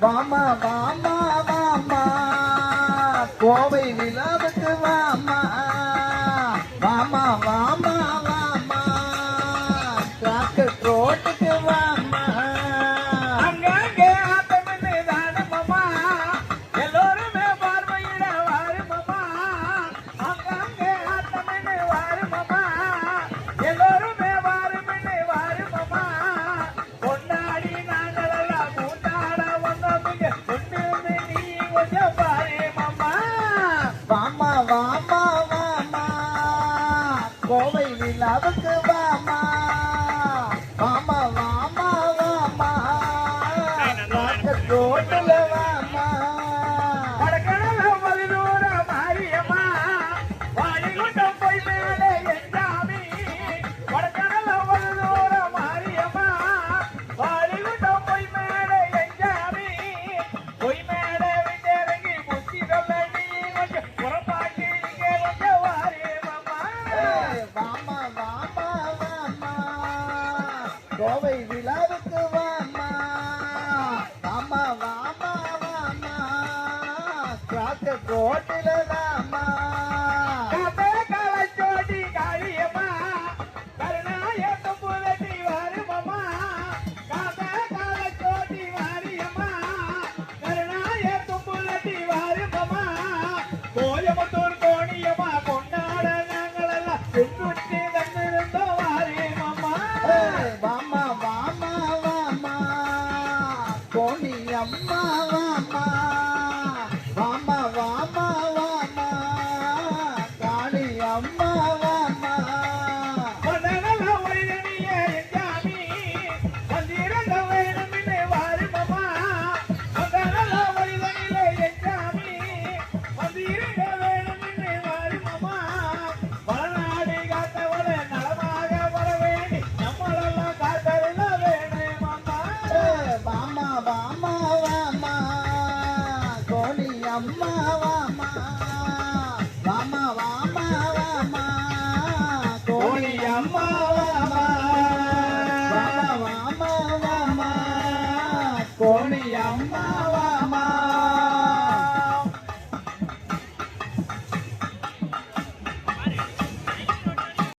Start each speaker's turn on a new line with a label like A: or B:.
A: வாமா வாமா வாமா. கோவை நிலாவுக்கு வாமா வாமா வாமா.
B: của mình là bất
A: cứ ba mai Kovai விழாவுக்கு வாமா வாமா வாமா வாமா காக்க கோட்டில வாமா
B: கோயம்புத்தூர் கோணியமா கொண்டாட நாங்களெல்லாம்.
A: ಅಮ್ಮ Mama.